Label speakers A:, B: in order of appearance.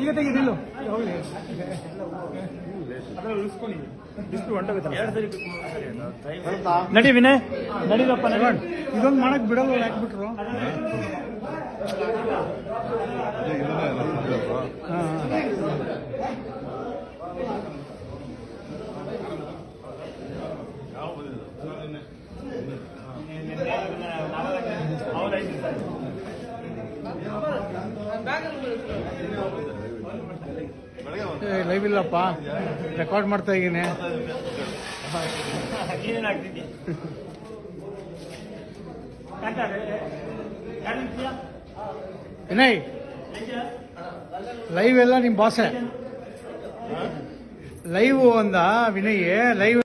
A: ಈಗ ತೆಗಿದಿಲ್ಲ ನಡಿ ವಿನಯ್ ನಡಿದಪ್ಪ ನಡಿ. ಇದೊಂದು ಮಾಡಕ್ ಬಿಡಲ್ಲ ಹಾಕ್ಬಿಟ್ರು ಹಾ. ಲೈವ್ ಇಲ್ಲಪ್ಪ. ರೆಕಾರ್ಡ್ ಮಾಡ್ತಾ ಇದ್ದೀನಿ. ವಿನಯ್ ಲೈವ್ ಎಲ್ಲ ನಿಮ್ಮ ಬಾಸೆ ಲೈವ್ ಅಂದ ವಿನಯ್ ಲೈವ್